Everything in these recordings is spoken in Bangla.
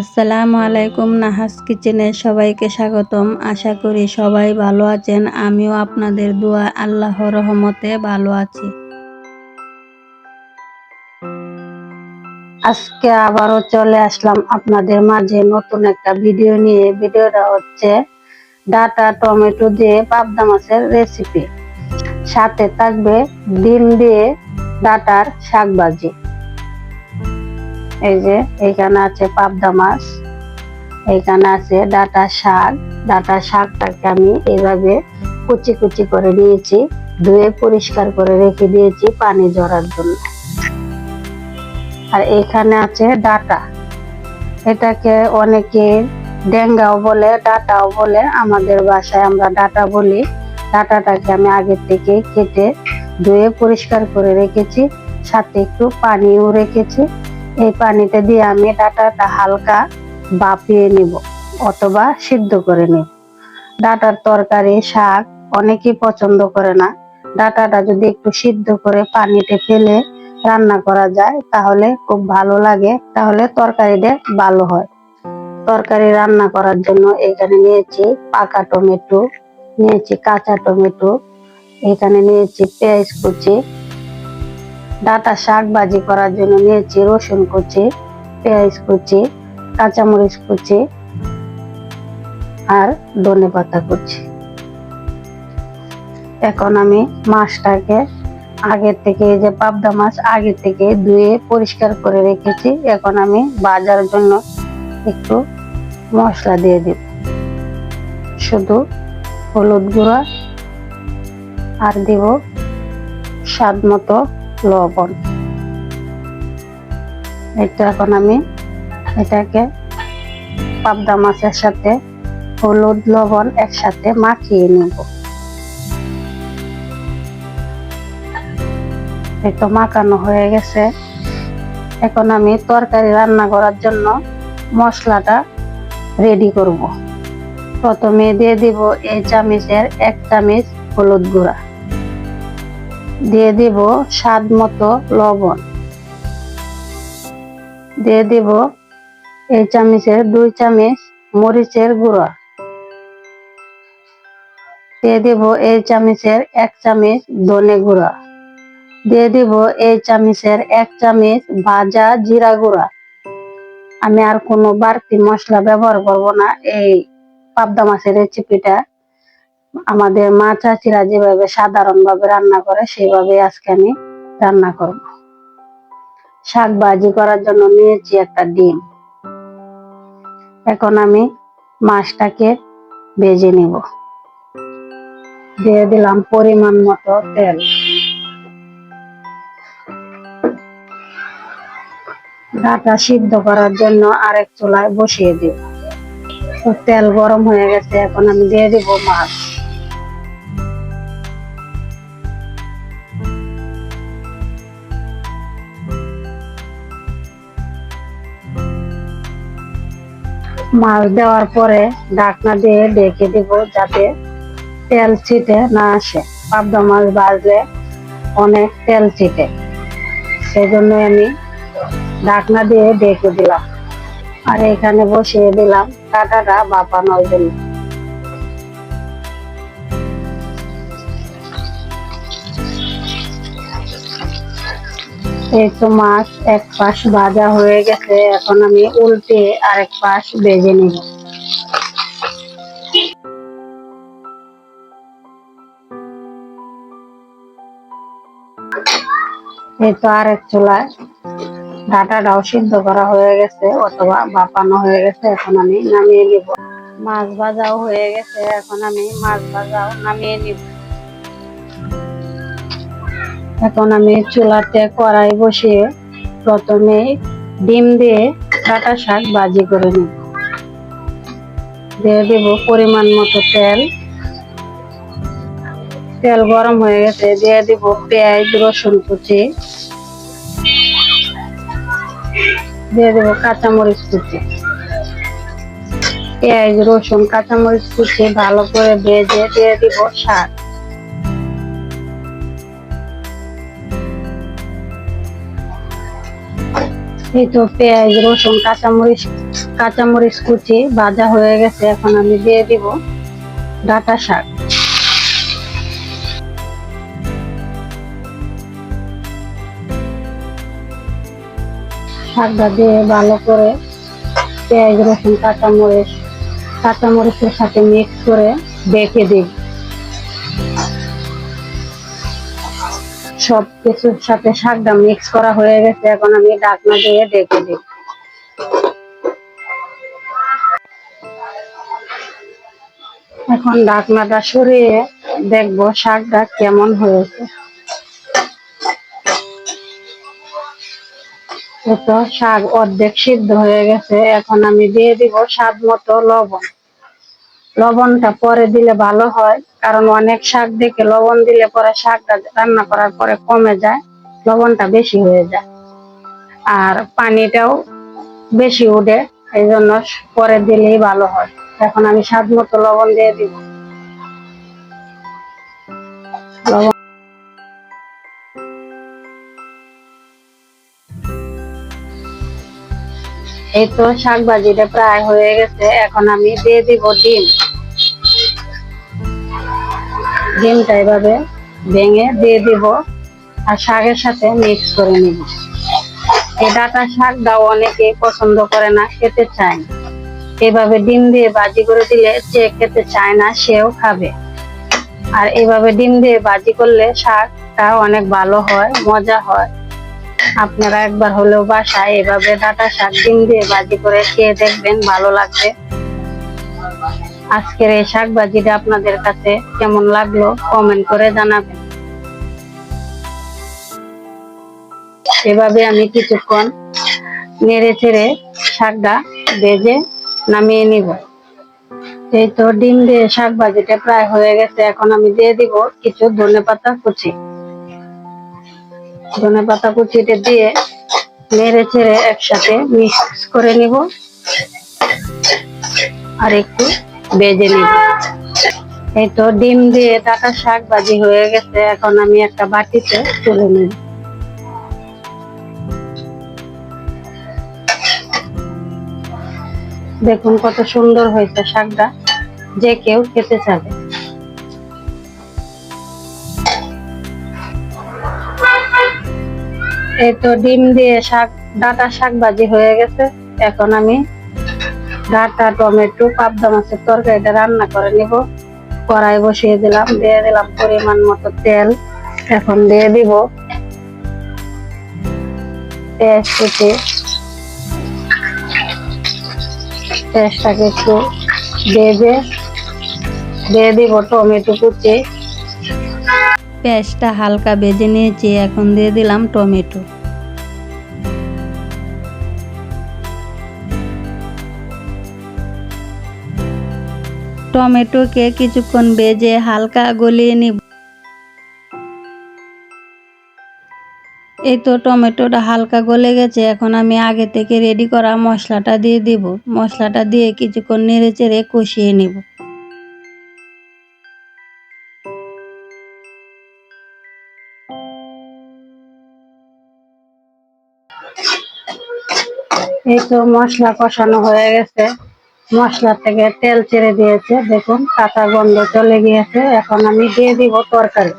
আসসালামু আলাইকুম, নাহাস কিচেনে সবাইকে স্বাগতম। আশা করি সবাই ভালো আছেন। আমিও আপনাদের দোয়া আল্লাহ রহমতে ভালো আছি। আজকে আবারও চলে আসলাম আপনাদের মাঝে নতুন একটা ভিডিও নিয়ে। ভিডিওটা হচ্ছে ডাটা টমেটো দিয়ে পাবদা মাছের রেসিপি সাথে থাকবে ডিম দিয়ে ডাটার শাক ভাজি এই যে, এইখানে আছে পাবদা মাছ, এইখানে আছে ডাটা শাক। ডাটা শাকটাকে আমি এইভাবে কুচি কুচি করে নিয়েছি, ধুয়ে পরিষ্কার করে রেখে দিয়েছি পানি জড়ার জন্য। আর এখানে আছে ডাটা। এটাকে অনেকে ডেঙ্গাও বলে, ডাটাও বলে। আমাদের বাসায় আমরা ডাটা বলি। ডাটাটাকে আমি আগে থেকে কেটে ধুয়ে পরিষ্কার করে রেখেছি, সাথে একটু পানিও রেখেছি। এই পানিতে দিয়ে আমি ডাটাটা হালকা বাপিয়ে নিব অথবা সিদ্ধ করে নিব। ডাটার তরকারি, শাক অনেকেই পছন্দ করে না। ডাটাটা যদি একটু সিদ্ধ করে পানিতে ফেলে রান্না করা যায়, তাহলে খুব ভালো লাগে, তাহলে তরকারিটা ভালো হয়। তরকারি রান্না করার জন্য এখানে নিয়েছি পাকা টমেটো, নিয়েছি কাঁচা টমেটো, এখানে নিয়েছি পেঁয়াজ কুচি ডাটা শাক ভাজি করার জন্য নিয়েছি, রসুন কুচি, পেঁয়াজ কুচি, কাঁচামরিচ কুচি আর ধনে পাতা কুচি। এখন আমি মাছটাকে আগের থেকে যে পাবদা মাছ আগে থেকে ধুয়ে পরিষ্কার করে রেখেছি। এখন আমি বাজার জন্য একটু মশলা দিয়ে দিব। শুধু হলুদ গুঁড়া আর দিব স্বাদ মতো লবণ। এটা এখন আমি এটাকে পাবদা মাছের সাথে হলুদ লবণ একসাথে মাখিয়ে নেব। তো মাখানো হয়ে গেছে। এখন আমি তরকারি রান্না করার জন্য মশলাটা রেডি করব। প্রথমে দিয়ে দিব এই চামচের এক চামচ হলুদ গুঁড়া। দিয়ে দিব স্বাদ মতো লবণ। দিয়ে দিব এই চামচের দুই চামচ মরিচের গুঁড়া। দিয়ে দিব এই চামচের এক চামচ ধনে গুঁড়া। দিয়ে দিব এই চামচের এক চামচ ভাজা জিরা গুঁড়া। আমি আর কোনো বাড়তি মশলা ব্যবহার করব না, এই পাবদা মাছের রেসিপিটা। আমাদের মা চাচিরা যেভাবে সাধারণ ভাবে রান্না করে সেভাবে আজকে আমি রান্না করব। শাক ভাজি করার জন্য নিয়েছি একটা ডিম। এখন আমি মাছটাকে ভেজে নিব। দিয়ে দিলাম পরিমাণ মতো তেল। ডাটা সিদ্ধ করার জন্য আরেক চুলায় বসিয়ে দিব। তেল গরম হয়ে গেছে, এখন আমি দিয়ে দিব মাছ। মাছ দেওয়ার পরে ঢাকনা দিয়ে ঢেকে দিব যাতে তেল ছিটে না আসে। পাবদ মাছ বাজলে অনেক তেল ছিটে। সেজন্য আমি ঢাকনা দিয়ে ডেকে দিলাম। আর এখানে বসিয়ে দিলাম কাটাটা বাপানোর জন্য এই তো মাছ এক পাশ ভাজা হয়ে গেছে, এখন আমি উল্টে আরেক পাশ ভেজে নিব। এই তো আরেক চুলায় ডাটাটাও সিদ্ধ করা হয়ে গেছে, অথবা বাপানো হয়ে গেছে, এখন আমি নামিয়ে নিব। মাছ ভাজাও হয়ে গেছে, এখন আমি মাছ ভাজাও নামিয়ে নিব। এখন আমি চুলাতে কড়াই বসিয়ে প্রথমে ডিম দিয়ে কাটা শাক ভাজি করে নিব। দিয়ে দেব পরিমাণ মতো তেল। তেল গরম হয়ে গেছে, দিয়ে দিব পেঁয়াজ, রসুন কুচি। দিয়ে দেব কাঁচামরিচ কুচি। পেঁয়াজ, রসুন, কাঁচামরিচ কুচি ভালো করে ভেজে দিয়ে দিব শাক। এই পেঁয়াজ, রসুন, কাঁচামরিচ কাঁচামরিচ কুচি ভাজা হয়ে গেছে, এখন আমি দিয়ে দিব ডাটা শাক। শাকটা দিয়ে ভালো করে পেঁয়াজ, রসুন, কাঁচামরিচ, কাঁচামরিচের সাথে মিক্স করে ডেকে দিই সব কিছুর সাথে শাকটা মিক্স করা হয়ে গেছে, এখন আমি ডাকনা দিয়ে ডেকে দিই। এখন ডাকনাটা সরিয়ে দেখব শাকটা কেমন হয়েছে। তো শাক অর্ধেক সিদ্ধ হয়ে গেছে, এখন আমি দিয়ে দিব স্বাদ মতো লবণ। লবণটা পরে দিলে ভালো হয়। কারণ অনেক শাক দেখে লবণ দিলে পরে শাকটা রান্না করার পরে কমে যায়, লবণটা বেশি হয়ে যায়। আর পানিটাও বেশি উঠে এই জন্য পরে দিলেই ভালো হয়। এখন আমি স্বাদ মতো লবণ দিয়ে দিব। এই তো শাক ভাজিটা প্রায় হয়ে গেছে, এখন আমি দিয়ে দিব ডিম। ডিমটা এভাবে ভেঙে দিয়ে দিব আর শাকের সাথে মিক্স করে নিব। এই ডাটা শাকটাও অনেকে পছন্দ করে না, খেতে চায় এভাবে ডিম দিয়ে ভাজি করে দিলে যে খেতে চায় না, সেও খাবে। আর এভাবে ডিম দিয়ে ভাজি করলে শাকটা অনেক ভালো হয়, মজা হয়। আপনারা একবার হলেও বাসায় এভাবে ডাটা শাক ডিম দিয়ে ভাজি করে খেয়ে দেখবেন, ভালো লাগবে। আজকের এই শাক ভাজিটা আপনাদের কাছে কেমন লাগল কমেন্ট করে জানাবেন। এভাবে আমি কিছুক্ষণ নেড়ে চেড়ে শাকটা ভেজে নামিয়ে নিব। এই তো ডিম দিয়ে শাক ভাজিটা প্রায় হয়ে গেছে, এখন আমি দিয়ে দিব কিছু ধনে পাতা কুচি। ধনে পাতা কুচিটা দিয়ে নেড়ে চেড়ে একসাথে মিক্স করে নিব। আর একটু বেজে নিব এই তো ডিম দিয়ে ডাটা শাক ভাজি হয়ে গেছে, এখন আমি একটা বাটিতে তুলে নিব। দেখুন কত সুন্দর হয়েছে শাকটা, যে কেউ খেতে চাবে। এই তো ডিম দিয়ে শাক, ডাটা শাক ভাজি হয়ে গেছে, এখন আমি ডাটা, টমেটো, পাবদা মাছের তরকারিটা রান্না করে নিব। কড়াই বসিয়ে দিলাম, দিয়ে দিলাম পরিমাণ মতো তেল। এখন দিয়ে দিব পেঁয়াজ কুচি পেঁয়াজটাকে একটু ভেজে দিয়ে দিব টমেটো কুচি। পেঁয়াজটা হালকা ভেজে নিয়েছি, এখন দিয়ে দিলাম টমেটো। টমেটোকে কিছুক্ষণ ভেজে হালকা গলিয়ে নিব। এই তো টমেটোটা হালকা গলে গেছে, এখন আমি আগে থেকে রেডি করা মশলাটা দিয়ে দিব। মশলাটা দিয়ে কিছুক্ষণ নেড়ে চেড়ে কষিয়ে নিব। এই তো মশলা কষানো হয়ে গেছে। মশলা থেকে তেল ছেড়ে দিয়েছে। দেখুন, কাঁচা গন্ধ চলে গিয়েছে। এখন আমি দিয়ে দিব তরকারি।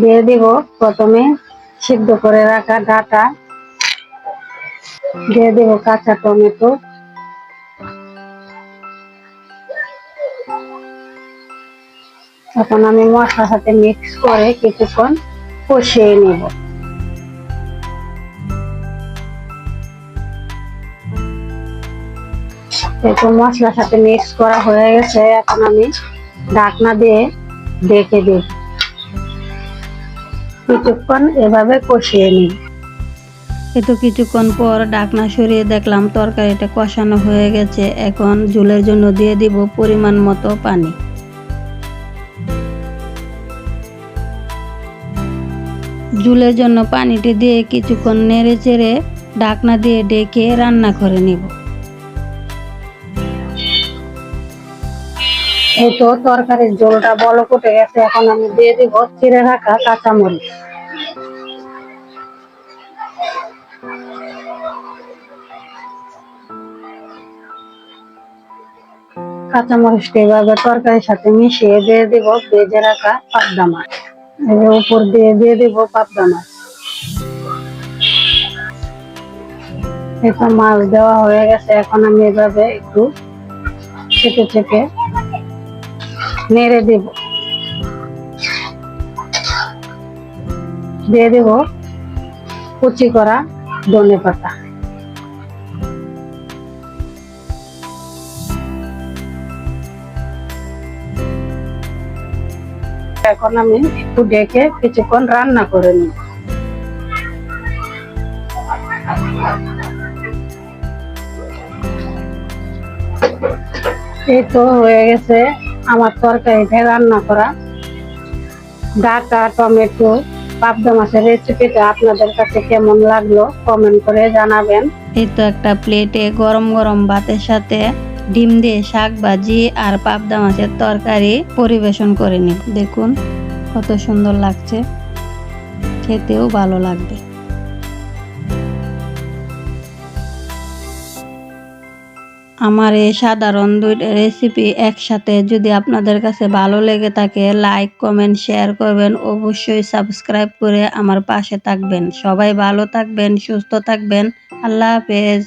দিয়ে দিব প্রথমে সিদ্ধ করে রাখা ডাটা। দিয়ে দিব কাঁচা টমেটো। এখন আমি মশলার সাথে মিক্স করে কিছুক্ষণ কষিয়ে নিব। এরপর মশলার সাথে মিক্স করা হয়ে গেছে। এখন আমি ঢাকনা দিয়ে ডেকে দিই। কিছুক্ষণ এভাবে কষিয়ে নিই। এ তো কিছুক্ষণ পর ডাকনা সরিয়ে দেখলাম তরকারিটা কষানো হয়ে গেছে। এখন ঝোলের জন্য দিয়ে দিব পরিমাণ মতো পানি। ঝুলের জন্য পানিটি দিয়ে কিছুক্ষণ নেড়ে চেড়ে ঢাকনা দিয়ে ডেকে রান্না করে নিব। এই তো তরকারির জলটা বল কুটে গেছে, এখন আমি দিয়ে দিব চিড়ে রাখা কাঁচামরিচ। কাঁচামরিচটা এভাবে তরকারির সাথে মিশিয়ে দিয়ে দিব, ভেজে রাখা পাবদা মাছ। এর উপর দিয়ে দিয়ে দিব পাবদা মাছ। এটা মাছ দেওয়া হয়ে গেছে, এখন আমি এভাবে একটু চেপে চেপে নেড়ে দেব। দিয়ে দেব কুচি করা ধনে পাতা। এখন আমি একটু ডেকে কিছুক্ষণ রান্না করে নিই এই তো হয়ে গেছে। আমার তরকারিটা রান্না করা ডাটা, টমেটো, পাবদা মাছের রেসিপিটা আপনাদের কাছে কেমন লাগল কমেন্ট করে জানাবেন। এই তো একটা প্লেটে গরম গরম ভাতের সাথে ডিম দিয়ে শাক ভাজি আর পাবদা মাছের তরকারি পরিবেশন করে নিন। দেখুন কত সুন্দর লাগছে। খেতেও ভালো লাগবে। আমার এই সাধারণ দুইটা রেসিপি একসাথে যদি আপনাদের কাছে ভালো লেগে থাকে লাইক কমেন্ট শেয়ার করবেন। অবশ্যই সাবস্ক্রাইব করে আমার পাশে থাকবেন। সবাই ভালো থাকবেন, সুস্থ থাকবেন। আল্লাহ হাফেজ।